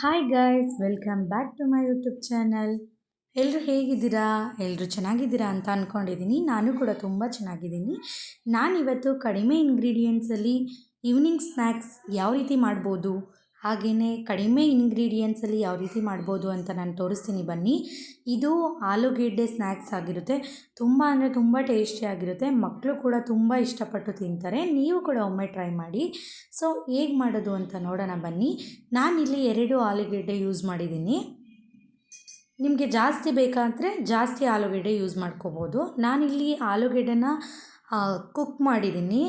Hi guys welcome back to my YouTube channel ಎಲ್ಲರೂ ಹೇಗಿದ್ದೀರಾ? ಎಲ್ಲರೂ ಚೆನ್ನಾಗಿದ್ದೀರಾ ಅಂತ ಅಂದ್ಕೊಂಡಿದ್ದೀನಿ ನಾನು ಕೂಡ ತುಂಬ ಚೆನ್ನಾಗಿದ್ದೀನಿ. ನಾನಿವತ್ತು ಕಡಿಮೆ ಇಂಗ್ರೀಡಿಯೆಂಟ್ಸಲ್ಲಿ ಈವ್ನಿಂಗ್ ಸ್ನ್ಯಾಕ್ಸ್ ಯಾವ ರೀತಿ ಮಾಡ್ಬೋದು? ಹಾಗೆಯೇ ಕಡಿಮೆ ಇಂಗ್ರೀಡಿಯೆಂಟ್ಸಲ್ಲಿ ಯಾವ ರೀತಿ ಮಾಡ್ಬೋದು ಅಂತ ನಾನು ತೋರಿಸ್ತೀನಿ ಬನ್ನಿ. ಇದು ಆಲೂಗೆಡ್ಡೆ ಸ್ನ್ಯಾಕ್ಸ್ ಆಗಿರುತ್ತೆ. ತುಂಬ ಅಂದರೆ ತುಂಬ ಟೇಸ್ಟಿಯಾಗಿರುತ್ತೆ ಮಕ್ಕಳು ಕೂಡ ತುಂಬ ಇಷ್ಟಪಟ್ಟು ತಿಂತಾರೆ. ನೀವು ಕೂಡ ಒಮ್ಮೆ ಟ್ರೈ ಮಾಡಿ. ಸೊ ಹೇಗೆ ಮಾಡೋದು ಅಂತ ನೋಡೋಣ ಬನ್ನಿ. ನಾನಿಲ್ಲಿ ಎರಡು ಆಲೂಗೆಡ್ಡೆ ಯೂಸ್ ಮಾಡಿದ್ದೀನಿ. ನಿಮಗೆ ಜಾಸ್ತಿ ಬೇಕಾದರೆ ಜಾಸ್ತಿ ಆಲೂಗೆಡ್ಡೆ ಯೂಸ್ ಮಾಡ್ಕೋಬೋದು. ನಾನಿಲ್ಲಿ ಆಲೂಗೆಡ್ಡೆನ ಕುಕ್ ಮಾಡಿದ್ದೀನಿ.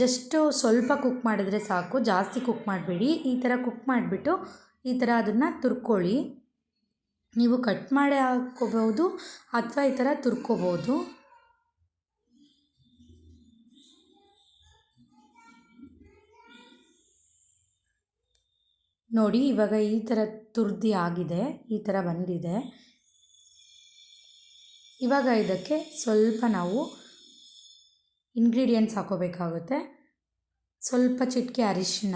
ಜಸ್ಟು ಸ್ವಲ್ಪ ಕುಕ್ ಮಾಡಿದರೆ ಸಾಕು, ಜಾಸ್ತಿ ಕುಕ್ ಮಾಡಬೇಡಿ. ಈ ಥರ ಕುಕ್ ಮಾಡಿಬಿಟ್ಟು ಈ ಥರ ಅದನ್ನು ತುರ್ಕೊಳ್ಳಿ. ನೀವು ಕಟ್ ಮಾಡಿ ಹಾಕ್ಕೋಬೋದು ಅಥವಾ ಈ ಥರ ತುರ್ಕೋಬೋದು ನೋಡಿ, ಇವಾಗ ಈ ಥರ ತುರ್ದಿ ಆಗಿದೆ, ಈ ಥರ ಬಂದಿದೆ. ಇವಾಗ ಇದಕ್ಕೆ ಸ್ವಲ್ಪ ನಾವು ಇಂಗ್ರೀಡಿಯೆಂಟ್ಸ್ ಹಾಕೋಬೇಕಾಗುತ್ತೆ. ಸ್ವಲ್ಪ ಚಿಟಿಕೆ ಅರಿಶಿನ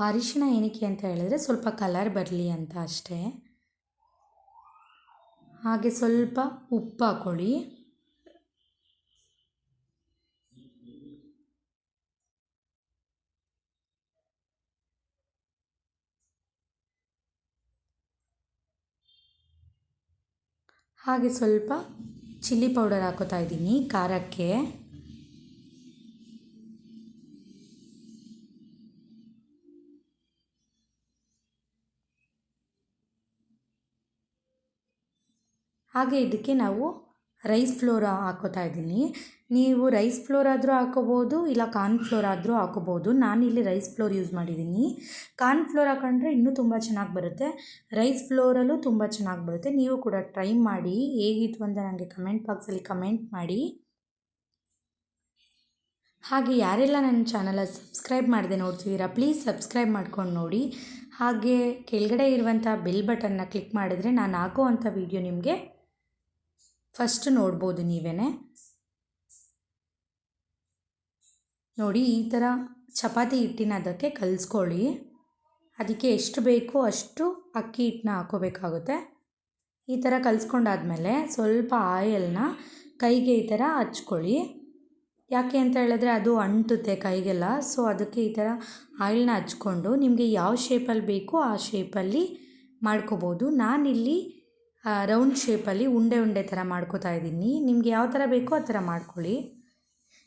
ಅರಿಶಿನ ಏನಕ್ಕೆ ಅಂತ ಹೇಳಿದ್ರೆ ಸ್ವಲ್ಪ ಕಲರ್ ಬರಲಿ ಅಂತ ಅಷ್ಟೇ. ಹಾಗೆ ಸ್ವಲ್ಪ ಉಪ್ಪು ಹಾಕೊಳ್ಳಿ. ಹಾಗೆ ಸ್ವಲ್ಪ ಚಿಲ್ಲಿ ಪೌಡರ್ ಹಾಕೋತಾ ಇದ್ದೀನಿ ಖಾರಕ್ಕೆ. ಹಾಗೆ ಇದಕ್ಕೆ ನಾವು ರೈಸ್ ಫ್ಲೋರ್ ಹಾಕೋತಾ ಇದ್ದೀನಿ. ನೀವು ರೈಸ್ ಫ್ಲೋರ್ ಆದರೂ ಹಾಕೋಬೋದು, ಇಲ್ಲ ಕಾರ್ನ್ ಫ್ಲೋರ್ ಆದರೂ ಹಾಕೋಬೋದು. ಇಲ್ಲಿ ರೈಸ್ ಫ್ಲೋರ್ ಯೂಸ್ ಮಾಡಿದ್ದೀನಿ. ಕಾರ್ನ್ ಫ್ಲೋರ್ ಹಾಕೊಂಡ್ರೆ ಇನ್ನೂ ತುಂಬ ಚೆನ್ನಾಗಿ ಬರುತ್ತೆ. ರೈಸ್ ಫ್ಲೋರಲ್ಲೂ ತುಂಬ ಚೆನ್ನಾಗಿ ಬರುತ್ತೆ. ನೀವು ಕೂಡ ಟ್ರೈ ಮಾಡಿ. ಹೇಗಿತ್ತು ಅಂತ ನನಗೆ ಕಮೆಂಟ್ ಬಾಕ್ಸಲ್ಲಿ ಕಮೆಂಟ್ ಮಾಡಿ. ಹಾಗೆ ಯಾರೆಲ್ಲ ನನ್ನ ಚಾನಲ ಸಬ್ಸ್ಕ್ರೈಬ್ ಮಾಡದೆ ನೋಡ್ತಿದ್ದೀರಾ, ಪ್ಲೀಸ್ ಸಬ್ಸ್ಕ್ರೈಬ್ ಮಾಡ್ಕೊಂಡು ನೋಡಿ. ಹಾಗೆ ಕೆಳಗಡೆ ಇರುವಂಥ ಬೆಲ್ ಬಟನ್ನ ಕ್ಲಿಕ್ ಮಾಡಿದರೆ ನಾನು ಹಾಕೋ ಅಂಥ ವೀಡಿಯೋ ನಿಮಗೆ ಫಸ್ಟ್ ನೋಡ್ಬೋದು ನೀವೇ ನೋಡಿ, ಈ ಥರ ಚಪಾತಿ ಹಿಟ್ಟಿನ ಅದಕ್ಕೆ ಕಲಿಸ್ಕೊಳ್ಳಿ. ಅದಕ್ಕೆ ಎಷ್ಟು ಬೇಕೋ ಅಷ್ಟು ಅಕ್ಕಿ ಹಿಟ್ಟನ್ನ ಹಾಕೋಬೇಕಾಗುತ್ತೆ. ಈ ಥರ ಕಲಿಸ್ಕೊಂಡಾದ್ಮೇಲೆ ಸ್ವಲ್ಪ ಆಯಲ್ನ ಕೈಗೆ ಈ ಥರ ಹಚ್ಕೊಳ್ಳಿ. ಯಾಕೆ ಅಂತ ಹೇಳಿದ್ರೆ ಅದು ಅಂಟುತ್ತೆ ಕೈಗೆಲ್ಲ. ಸೊ, ಅದಕ್ಕೆ ಈ ಥರ ಆಯಿಲ್ನ ಹಚ್ಕೊಂಡು ನಿಮಗೆ ಯಾವ ಶೇಪಲ್ಲಿ ಬೇಕೋ ಆ ಶೇಪಲ್ಲಿ ಮಾಡ್ಕೋಬೋದು. ನಾನಿಲ್ಲಿ ರೌಂಡ್ ಶೇಪಲ್ಲಿ ಉಂಡೆ ಉಂಡೆ ಥರ ಮಾಡ್ಕೋತಾ ಇದ್ದೀನಿ. ನಿಮ್ಗೆ ಯಾವ ಥರ ಬೇಕೋ ಆ ಥರ ಮಾಡ್ಕೊಳ್ಳಿ.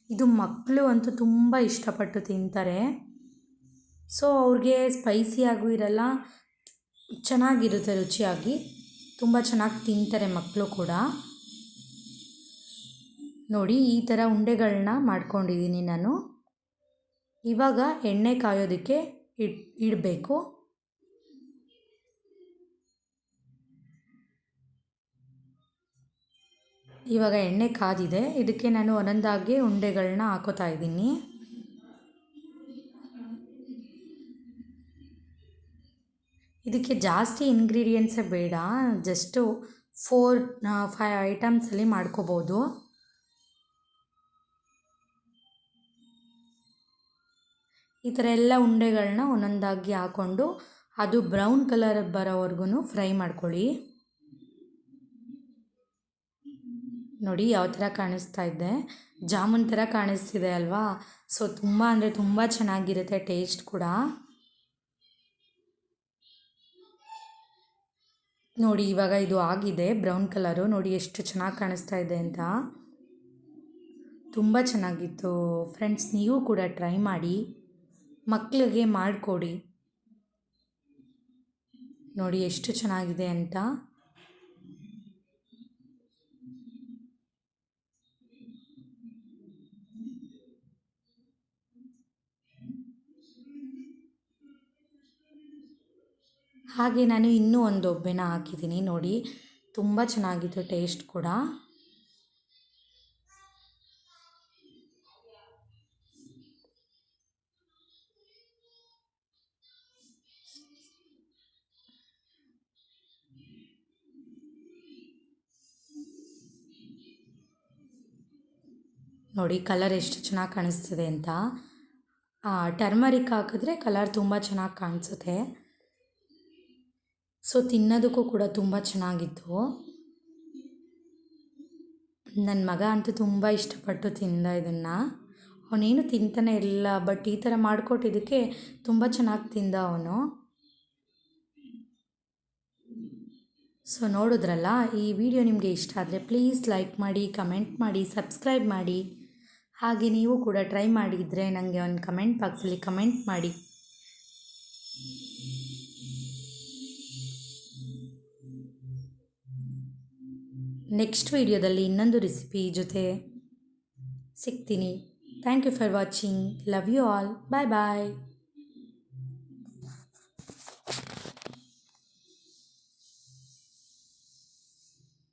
ಇದು ಮಕ್ಕಳು ಅಂತೂ ತುಂಬ ಇಷ್ಟಪಟ್ಟು ತಿಂತಾರೆ. ಸೊ ಅವ್ರಿಗೆ ಸ್ಪೈಸಿಯಾಗೂ ಇರಲ್ಲ, ಚೆನ್ನಾಗಿರುತ್ತೆ ರುಚಿಯಾಗಿ. ತುಂಬ ಚೆನ್ನಾಗಿ ತಿಂತಾರೆ ಮಕ್ಕಳು ಕೂಡ. ನೋಡಿ, ಈ ಥರ ಉಂಡೆಗಳನ್ನ ಮಾಡ್ಕೊಂಡಿದ್ದೀನಿ ನಾನು. ಇವಾಗ ಎಣ್ಣೆ ಕಾಯೋದಕ್ಕೆ ಇಡ್, ಇಡಬೇಕು. ಇವಾಗ ಎಣ್ಣೆ ಕಾದಿದೆ. ಇದಕ್ಕೆ ನಾನು ಒಂದೊಂದಾಗಿ ಉಂಡೆಗಳನ್ನ ಹಾಕೋತಾ ಇದ್ದೀನಿ. ಇದಕ್ಕೆ ಜಾಸ್ತಿ ಇಂಗ್ರೀಡಿಯೆಂಟ್ಸೇ ಬೇಡ. ಜಸ್ಟು ಫೋರ್ ಫೈ ಐಟಮ್ಸಲ್ಲಿ ಮಾಡ್ಕೋಬೋದು. ಈ ಥರ ಎಲ್ಲ ಉಂಡೆಗಳನ್ನ ಒಂದೊಂದಾಗಿ ಹಾಕ್ಕೊಂಡು ಅದು ಬ್ರೌನ್ ಕಲರ್ ಬರೋವರೆಗೂ ಫ್ರೈ ಮಾಡ್ಕೊಳ್ಳಿ. ನೋಡಿ ಯಾವ ಥರ ಕಾಣಿಸ್ತಾ ಇದೆ. ಜಾಮೂನ್ ಥರ ಕಾಣಿಸ್ತಿದೆ ಅಲ್ವಾ? ಸೊ ತುಂಬ ಅಂದರೆ ತುಂಬ ಚೆನ್ನಾಗಿರುತ್ತೆ ಟೇಸ್ಟ್ ಕೂಡ. ನೋಡಿ, ಇವಾಗ ಇದು ಆಗಿದೆ ಬ್ರೌನ್ ಕಲರು ನೋಡಿ, ಎಷ್ಟು ಚೆನ್ನಾಗಿ ಕಾಣಿಸ್ತಾ ಇದೆ ಅಂತ. ತುಂಬ ಚೆನ್ನಾಗಿತ್ತು. ಫ್ರೆಂಡ್ಸ್ ನೀವು ಕೂಡ ಟ್ರೈ ಮಾಡಿ. ಮಕ್ಕಳಿಗೆ ಮಾಡಿಕೊಡಿ. ನೋಡಿ, ಎಷ್ಟು ಚೆನ್ನಾಗಿದೆ ಅಂತ. ಹಾಗೆ ನಾನು ಇನ್ನೂ ಒಂದು ಒಬ್ಬೆನ ಹಾಕಿದ್ದೀನಿ. ನೋಡಿ, ತುಂಬ ಚೆನ್ನಾಗಿತ್ತು ಟೇಸ್ಟ್ ಕೂಡ. ನೋಡಿ ಕಲರ್ ಎಷ್ಟು ಚೆನ್ನಾಗಿ ಕಾಣಿಸ್ತಿದೆ ಅಂತ. ಟರ್ಮರಿಕ್ ಹಾಕಿದ್ರೆ ಕಲರ್ ತುಂಬ ಚೆನ್ನಾಗಿ ಕಾಣಿಸುತ್ತೆ. ಸೊ ತಿನ್ನೋದಕ್ಕೂ ಕೂಡ ತುಂಬ ಚೆನ್ನಾಗಿತ್ತು. ನನ್ನ ಮಗ ಅಂತೂ ತುಂಬ ಇಷ್ಟಪಟ್ಟು ತಿಂದ ಇದನ್ನು. ಅವನೇನು ತಿಂತಾನೆ ಇಲ್ಲ ಬಟ್ ಈ ಥರ ಮಾಡಿಕೊಟ್ಟಿದ್ದಕ್ಕೆ ತುಂಬ ಚೆನ್ನಾಗಿ ತಿಂದ ಅವನು. ಸೊ ನೋಡಿದ್ರಲ್ಲ, ಈ ವಿಡಿಯೋ ನಿಮಗೆ ಇಷ್ಟ ಆದರೆ ಪ್ಲೀಸ್ ಲೈಕ್ ಮಾಡಿ ಕಮೆಂಟ್ ಮಾಡಿ ಸಬ್ಸ್ಕ್ರೈಬ್ ಮಾಡಿ. ಹಾಗೆ ನೀವು ಕೂಡ ಟ್ರೈ ಮಾಡಿದರೆ ನನಗೆ ಒಂದು ಕಮೆಂಟ್ ಬಾಕ್ಸಲ್ಲಿ ಕಮೆಂಟ್ ಮಾಡಿ. ನೆಕ್ಸ್ಟ್ ವೀಡಿಯೋದಲ್ಲಿ ಇನ್ನೊಂದು ರೆಸಿಪಿ ಜೊತೆ ಸಿಗ್ತೀನಿ. Thank you for watching love you all bye bye